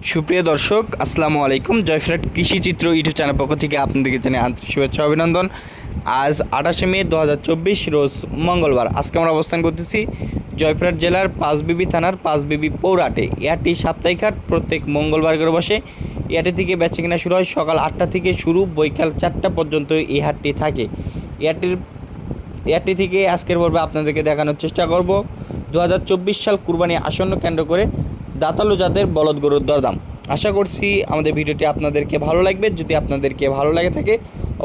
সুপ্রিয় দর্শক, আসসালামু আলাইকুম। জয়ফ্রাট কৃষি চিত্র ইউটিউব চ্যানেল পক্ষ থেকে আপনাদেরকে জানাই আন্তরিক শুভেচ্ছা অভিনন্দন। আজ আঠাশে মে দু হাজার চব্বিশ, রোজ মঙ্গলবার। আজকে আমরা অবস্থান করতেছি জয়ফ্রাট জেলার পাঁচবিবি থানার পাঁচবিবি পৌরাটে। এয়ারটি সাপ্তাহিক হাট প্রত্যেক মঙ্গলবার করে বসে। এয়ারটি থেকে বেচে কিনা শুরু হয় সকাল আটটা থেকে শুরু, বৈকাল চারটা পর্যন্ত এই হাটটি থাকে। এয়ারটির এয়ারটি থেকে আজকের পর্বে আপনাদেরকে দেখানোর চেষ্টা করব। দু হাজার চব্বিশ সাল কুরবানি আসন্ন কেন্দ্র করে দাতালু জাতের বলদ গরুর দরদাম। আশা করছি আমাদের ভিডিওটি আপনাদেরকে ভালো লাগবে। যদি আপনাদেরকে ভালো লাগে থাকে,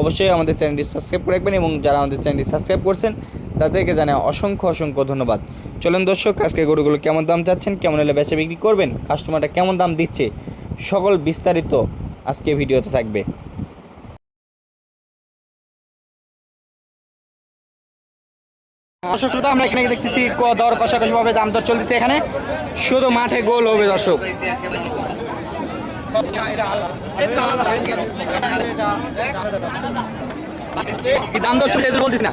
অবশ্যই আমাদের চ্যানেলটি সাবস্ক্রাইব করে রাখবেন এবং যারা আমাদের চ্যানেলটি সাবস্ক্রাইব করছেন, তাদেরকে জানে অসংখ্য অসংখ্য ধন্যবাদ। চলেন দর্শক আজকে গরুগুলো কেমন দাম চাচ্ছেন, কেমন এলে বেচা বিক্রি করবেন কাস্টমারটা কেমন দাম দিচ্ছে, সকল বিস্তারিত আজকে ভিডিওতে থাকবে। দর্শক শ্রোতা, আমরা এখানে দেখতেছি দর কষাকষি ভাবে দাম দর চলতেছে এখানে। শুধু মাঠে গোল হবে দর্শক। দাম দর চলছে বলতিস না।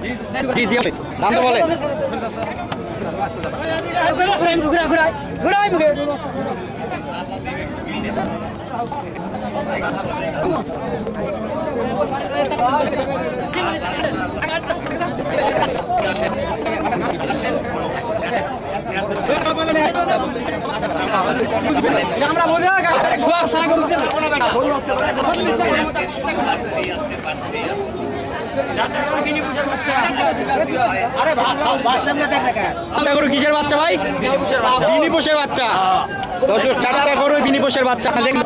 জি জি দাম তো বলে আমরা বলি সোয়া সাগর উঠতে পারব না বেটা চারটা গরু কিসের বাচ্চা ভাই? বিনি পোষের বাচ্চা। দর্শক চারটা গরু বিনি পোষের বাচ্চা। দেখুন।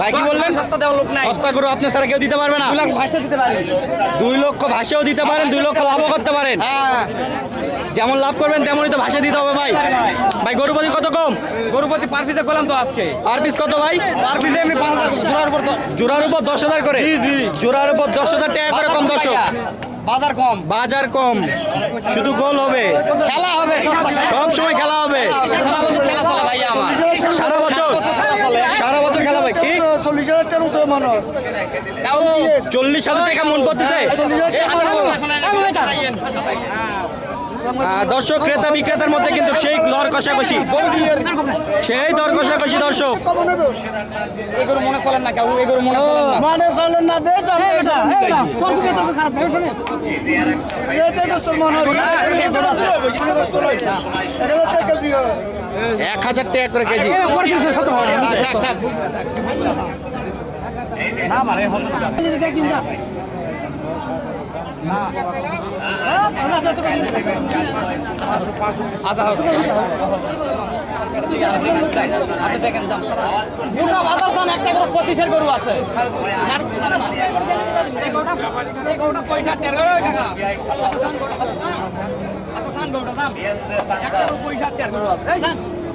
ভাই কি বললেন? সস্তা দেওয়ার লোক নাই সস্তা গরু আপনি স্যার কেউ দিতে পারবে না। ভাষা দিতে পারেন। দুই লক্ষ ভাষাও দিতে পারেন দুই লক্ষ লাভও করতে পারেন। যেমন লাভ করবেন তেমনই তো ভাষা দিতে হবে ভাই। ভাই। গরুপতি কত কম? গরুপতি পার পিসে করলাম তো আজকে। আর পিস কত ভাই? পার পিসে এমনি পাঁচ হাজার জোড়ার উপর জোড়ার উপর দশ হাজার করে? জোড়ার উপর দশ হাজার টাকা করে কম দর্শক বাজার কম। বাজার কম। শুধু গোল হবে। খেলা হবে সব সময় খেলা হবে। সারা বছর খেলা চলে ভাইয়া আমার। সারা বছর। খেলা হবে। কি? চল্লিশ হাজার তেরোশো মানুষ চল্লিশ হাজার টাকা মন করতেছে দর্শক ক্রেতা বিক্রেতার মধ্যে কিন্তু সেই দর কষাকষি। সেই দর কষাকষি দর্শক। এগুলো মনে করেন না কেউ এগুলো মনে করেন মানে হয় এক হাজার টাকা করে কেজি। না মানে না। দেখেন দাম গোটা বাজার দাম একটা করে গরু পয়সা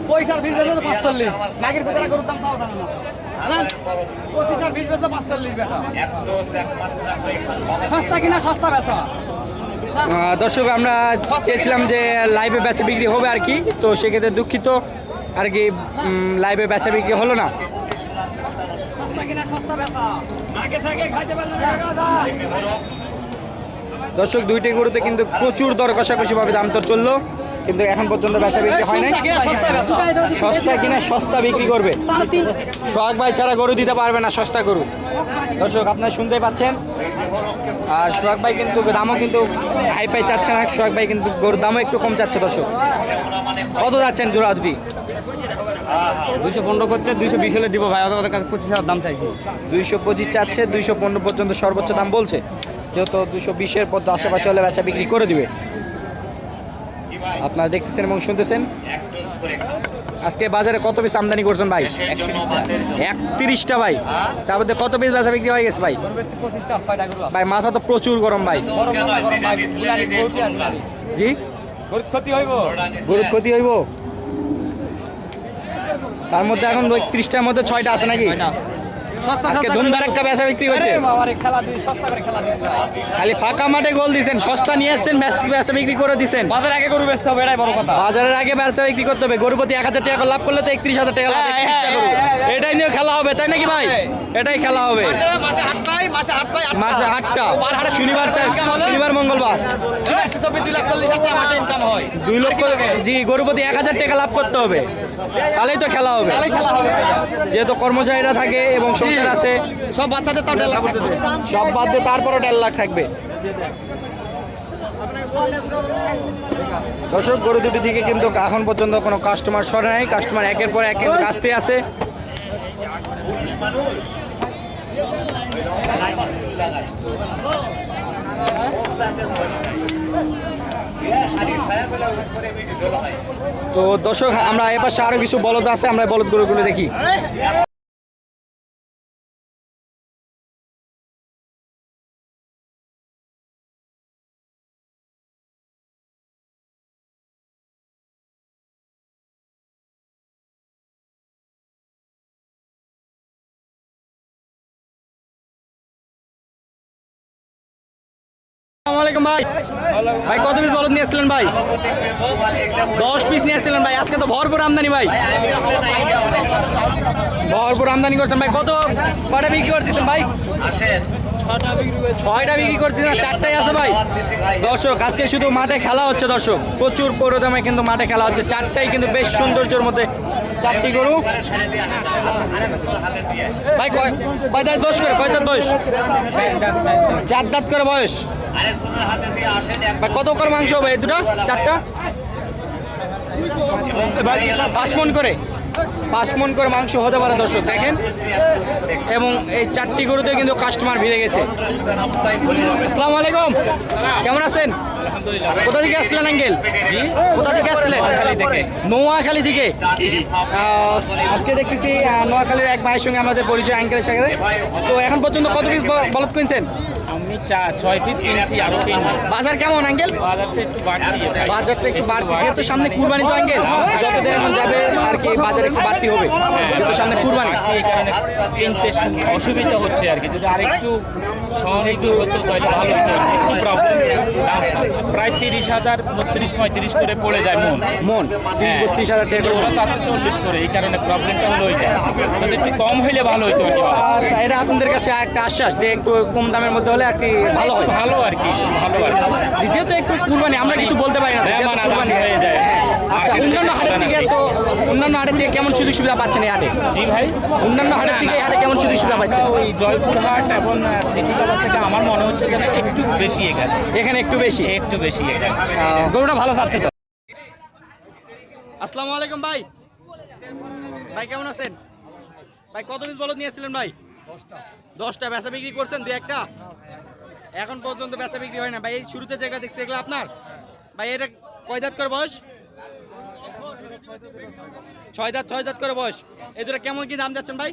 পয়সার বিশ বেচে পাঁচচল্লিশ নাগের ভিতরে গরুর দাম তাও জানে না পঁচিশ আর বিশ বেচে পাঁচচল্লিশ বেটা সস্তা কিনা, সস্তা বেচা। দর্শক, আমরা চেয়েছিলাম যে লাইভে বেচা বিক্রি হবে আর কি, তো সেক্ষেত্রে দুঃখিত, আর কি লাইভে বেচা বিক্রি হলো না। দর্শক, দুইটি গরুতে কিন্তু প্রচুর দর কষাকষিভাবে দাম তো চলল। কিন্তু এখন পর্যন্ত বেচা বিক্রি হয় নাই। সস্তা কিনে সস্তা বিক্রি করবে। সোহাগ ভাই ছাড়া গরু দিতে পারবে না সস্তা গরু। দর্শক আপনারা শুনতেই পাচ্ছেন। আর সোহাগ ভাই কিন্তু দামও কিন্তু হাই পাই চাচ্ছে না। সোহাগ ভাই কিন্তু গরুর দামও একটু কম চাচ্ছে দর্শক। কত যাচ্ছেন জোড়া যদি দুইশো পনেরো করছে দুইশো বিশ হলে দিব ভাই ওদের কাছে পঁচিশ হাজার দাম চাইছি। দুইশো পঁচিশ চাচ্ছে দুইশো পনেরো পর্যন্ত সর্বোচ্চ দাম বলছে। যেহেতু দুশো বিশের পর আশেপাশে হলে বেচা বিক্রি করে দিবে। আপনারা দেখতেছেন এবং শুনতেছেন। আজকে বাজারে কত পিস আমদানি করছেন ভাই? একত্রিশটা। ভাই। তার মধ্যে কত পিস বেচা বিক্রি হয়ে গেছে ভাই? ভাই, মাথা তো প্রচুর গরম ভাই। জি? গরুর ক্ষতি হইব। গরুর ক্ষতি তার মধ্যে এখন একত্রিশটার মধ্যে ছয়টা আছে নাকি? আজকে ধুমধার একটা বেচা বিক্রি হচ্ছে আরে বাবা রে খেলা দিই সস্তা করে খেলা দিই ভাই খালি ফাঁকা মাঠে গোল দিছেন সস্তা নিয়ে এসছেন ব্যস্ত বেচা বিক্রি করে দিছেন। বাজার আগে গরু বেচতে হবে এটাই বড় কথা। বাজারের আগে বেচা বিক্রি করতে হবে। গরুপতি এক হাজার টাকা লাভ করলে তো একত্রিশ হাজার টাকা লাভ হ্যাঁ, 31 টা গরু। হ্যাঁ, হ্যাঁ। এটাই নিয়ে খেলা হবে তাই নাকি ভাই? এটাই খেলা হবে। মাসে মাসে আট পাই মাসে আট পাই মাসে আটটা। শনিবার শনিবার মঙ্গলবার। দুই হয়। লক্ষ জি গরুপতি এক হাজার টাকা লাভ করতে হবে। তাহলেই তো খেলা হবে। তাহলে খেলা হবে। যেহেতু কর্মচারীরা থাকে এবং সংসার আছে সব বাচ্চাদের তাও দেড় লাখ সব বাদ দিয়ে তারপরও দেড় লাখ থাকবে। দর্শক গরু দুটি থেকে কিন্তু এখন পর্যন্ত কোনো কাস্টমার সরে নাই। কাস্টমার একের পর এক আছে। তো দর্শক আমরা এপাশে আরও কিছু বলদ আছে আমরা বলদ গরুগুলো দেখি। আলাইকুম ভাই। ভাই, কত পিস বলদ নিয়ে আসছিলেন ভাই? দশ পিস নিয়ে আসছিলেন ভাই। আজকে তো ভরপুর আমদানি ভাই। ভরপুর আমদানি করছেন ভাই। কত কটা বিক্রি করতেছেন ভাই? ছয়টা বিক্রি করছেন না, চারটাই আছে ভাই। দর্শক, আজকে শুধু মাঠে খেলা হচ্ছে, দর্শক। প্রচুর পৌর দামে কিন্তু মাঠে খেলা হচ্ছে, চারটাই কিন্তু বেশ সৌন্দর্যের মধ্যে চারটি গরু। ভাই, কয় দাঁত বয়স করে? কয় দাঁত বয়স? চার দাঁত করে বয়স। কত করে মাংস হবে এই দুটো? চারটা? ভাই, পাঁচ মন করে। পাঁচ মন করে মাংস হতে পারে দর্শক দেখেন। এবং এই চারটি গরুতে কিন্তু কাস্টমার ভিড়ে গেছে। আসসালামু আলাইকুম। কেমন আছেন? কোথা থেকে আসছিলেন আঙ্কেল? কোথা থেকে আসছিলেন নোয়াখালী থেকে। আজকে দেখতেছি নোয়াখালীর এক ভাইয়ের সঙ্গে আমাদের পরিচয় আঙ্কেলের সাথে তো এখন পর্যন্ত কত পিস বলদ কিনছেন? আমি চা ছয় পিস কিনছি আরও কিনবো। বাজার কেমন আঙ্কেল? বাজারটা একটু বাড়তি বাজারটা একটু বাড়তি যেহেতু সামনে কুরবানি তো আঙ্কেল যত দিন এখন যাবে আর কি বাজার একটু বাড়তি হবে যেহেতু সামনে কুরবানি। এই কারণে কিনতে অসুবিধা হচ্ছে আর কি। যদি আরেকটু ভালো একটু প্রবলেম প্রায় তিরিশ হাজার বত্রিশ পঁয়ত্রিশ করে পড়ে যায় মন। মন। হ্যাঁ। বত্রিশ হাজার ওরা চাচ্ছে চল্লিশ করে এই কারণে প্রবলেমটা হলো ওইটা যদি একটু কম হইলে ভালো হইতো আর এটা আপনাদের কাছে একটা আশ্বাস যে একটু কম দামের মধ্যে হলে আর কি ভালো হয়। ভালো আর কি ভালো আর কি। যেহেতু একটু কুরবানি আমরা কিছু বলতে পারি না। হয়ে যায়। আচ্ছা অন্যান্য থেকে হাটের থেকে তো অন্যান্য হাটের থেকে কেমন সুযোগ সুবিধা পাচ্ছেন এই হাটে? জি ভাই। অন্যান্য হাটের থেকে এই হাটে কেমন সুযোগ সুবিধা পাচ্ছেন? ওই জয়পুরহাট এবং সিটি বাজার থেকে আমার মনে হচ্ছে যেন একটু বেশি এখানে এখানে একটু বেশি? একটু বেশি এখানে আহ, গরুটা ভালো থাকছে তো? আসসালামু আলাইকুম ভাই। ভাই কেমন আছেন? ভাই কত পিস বলদ নিয়েছিলেন ভাই? দশটা। বেচা বিক্রি করছেন দুই একটা? এখন পর্যন্ত বেচা বিক্রি হয় না। ভাই এই শুরুতে জায়গা দেখছি এগুলো আপনার? ভাই এটা কয় দাঁত করে বয়স? ছয় দাঁত ছয় দাঁত করে বয়স। এই দুটো কেমন কি দাম যাচ্ছেন ভাই?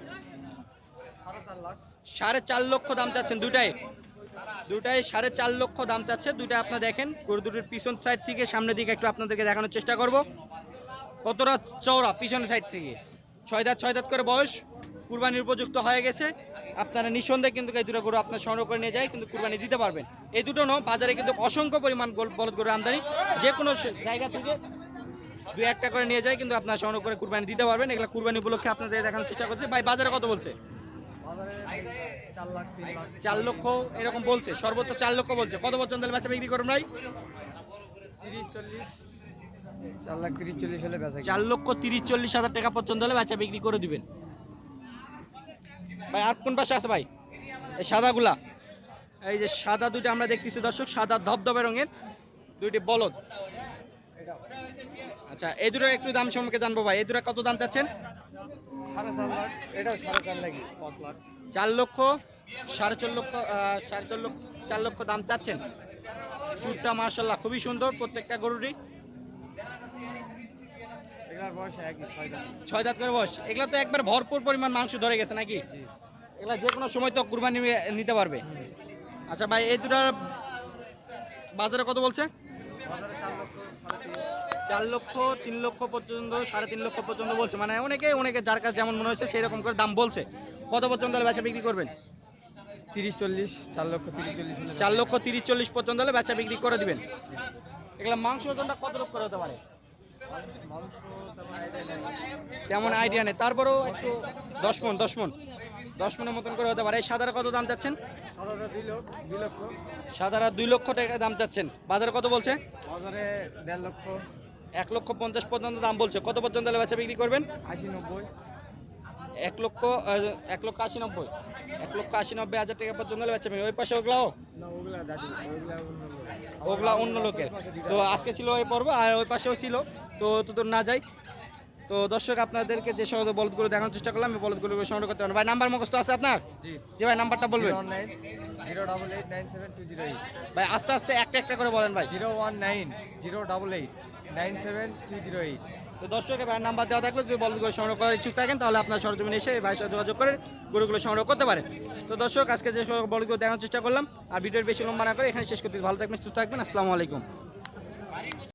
সাড়ে চার লক্ষ দাম চাচ্ছেন দুটাই। দুটাই সাড়ে চার লক্ষ দাম চাচ্ছে দুটা আপনারা দেখেন, গরু দুটোর পিছন সাইড থেকে, সামনের দিকে একটু আপনাদেরকে দেখানোর চেষ্টা করব। কতটা চওড়া পিছনের সাইড থেকে? ছয় দাঁত ছয় দাঁত করে বয়স। কুরবানির উপযুক্ত হয়ে গেছে। আপনারা নিঃসন্দেহে কিন্তু এই দুটো গরু আপনার সংগ্রহ করে নিয়ে যায় কিন্তু কুরবানি দিতে পারবেন। এই দুটো ন বাজারে কিন্তু অসংখ্য পরিমাণ বলদ গরুর আমদানি। যে কোনো জায়গা থেকে দুই একটা করে নিয়ে যায়, কিন্তু আপনারা সংগ্রহ করে কুরবানি দিতে পারবেন। এগুলো কুরবানি উপলক্ষে আপনাদের দেখানোর চেষ্টা করছে। ভাই, বাজারে কত বলছে? চার লক্ষ, এরকম বলছে। সর্বোচ্চ চার লক্ষ বলছে। কত পর্যন্ত বেচা বিক্রি করুন ভাই? চার লাখ তিরিশ চল্লিশ হলে চার লক্ষ তিরিশ চল্লিশ হাজার টাকা পর্যন্ত হলে বেচা বিক্রি করে দিবেন। ভাই, আর কোন পাশে আছে ভাই? এই সাদাগুলা। এই যে সাদা দুইটা আমরা দেখতেছি দর্শক, সাদা ধবধবে রঙের, দুইটি বলদ। আচ্ছা এই দুটোর একটু দাম সম্পর্কে জানব ভাই। এই দুটো কত দাম চাচ্ছেন? চার লক্ষ, সাড়ে চার লক্ষ সাড়ে চার লক্ষ চার লক্ষ দাম চাচ্ছেন? চুটটা মার্শাল্লাহ খুবই সুন্দর প্রত্যেকটা গরুরই। ছয় দাঁত করে বয়স। এগুলো তো একবার ভরপুর পরিমাণ মাংস ধরে গেছে নাকি? এগুলো যে কোনো সময় তো কুরবানি নিতে পারবে। আচ্ছা ভাই, এই দুটার বাজারে কত বলছে? চার লক্ষ তিন লক্ষ পর্যন্ত সাড়ে তিন লক্ষ পর্যন্ত বলছে। মানে অনেকে অনেকে যার কাছে যেমন মনে হচ্ছে সেই রকম করে দাম বলছে। কত পর্যন্ত হলে বেচা বিক্রি করবেন? তিরিশ চল্লিশ চার লক্ষ তিরিশ চল্লিশ চার লক্ষ তিরিশ চল্লিশ পর্যন্ত হলে বেচা বিক্রি করে দিবেন। এগুলো মাংস ওজনটা কত লক্ষ হতে পারে? তেমন আইডিয়া নেই। তারপরেও একটু দশ মন দশ মন। দশ মনের মতন করে হতে পারে। এই সাদার কত দাম চাচ্ছেন? সাদারা দুই লক্ষ টাকা দাম চাচ্ছেন। বাজারে কত বলছে? বাজারে দেড় লক্ষ। এক লক্ষ পঞ্চাশ পর্যন্ত দাম বলছে। কত পর্যন্ত বেচা বিক্রি করবেন? আশি নব্বই। এক লক্ষ এক লক্ষ আশি নব্বই। এক লক্ষ আশি নব্বই হাজার টাকা পর্যন্ত বেচা বিক্রি। ওই পাশে ওগুলাও? ওগুলা অন্য লোকের। তো আজকে ছিল ওই পর্ব আর ওই পাশেও ছিল। তো তো তো না যাই। তো দর্শক আপনাদেরকে যে সহজ বলদগুলো দেখানোর চেষ্টা করলাম আমি বলদগুলো সংগ্রহ করতে পারেন ভাই নাম্বার মুখস্থ আছে আপনার? জি। ভাই নাম্বারটা বলবেন। ভাই আস্তে আস্তে একটা একটা করে বলেন ভাই। Zero one nine zero double eight nine seven two zero eight. তো দর্শকের ভাইয়ের নাম্বার দেওয়া থাকলে যদি বলদগুলো সংগ্রহ করার ইচ্ছুক থাকেন তাহলে আপনার সরজমিনে এসে এই ভাইয়ের সাথে যোগাযোগ করে গরুগুলো সংগ্রহ করতে পারেন। তো দর্শক আজকে যে সব বলগুলো দেখানোর চেষ্টা করলাম আর ভিডিওর বেশি লম্বা না করে এখানে শেষ করতে ভালো থাকবেন সুস্থ থাকবেন আসসালামু আলাইকুম।